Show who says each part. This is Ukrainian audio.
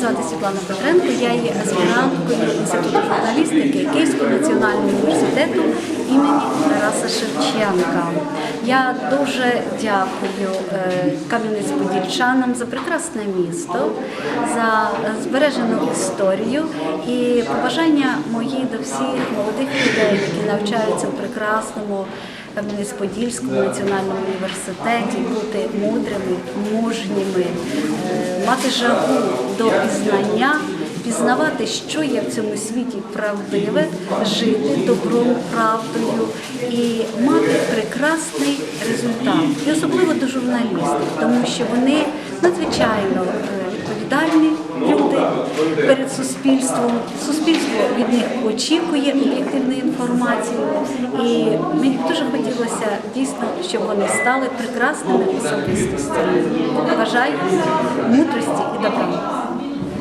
Speaker 1: звати Світлана Петренко, я є аспіранткою Інституту журналістики Київського національного університету імені Тараса Шевченка. Я дуже дякую е, Кам'янець-Подільчанам за прекрасне місто, за збережену історію і побажання мої до всіх молодих людей, які навчаються в прекрасному Кам'янець-Подільському національному університеті, бути мудрими, мужніми, е, мати жагу до пізнавати, що є в цьому світі правдиве, жити добром, правдою і мати прекрасний результат. І особливо до журналістів, тому що вони надзвичайно е, відповідальні люди перед суспільством. Суспільство від них очікує об'єктивної інформації, і мені дуже хотілося дійсно, щоб вони стали прекрасними особистостями. Бажаю мудрості.